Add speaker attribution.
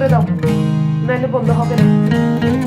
Speaker 1: করে দাও নাহলে বন্ধ হবে না।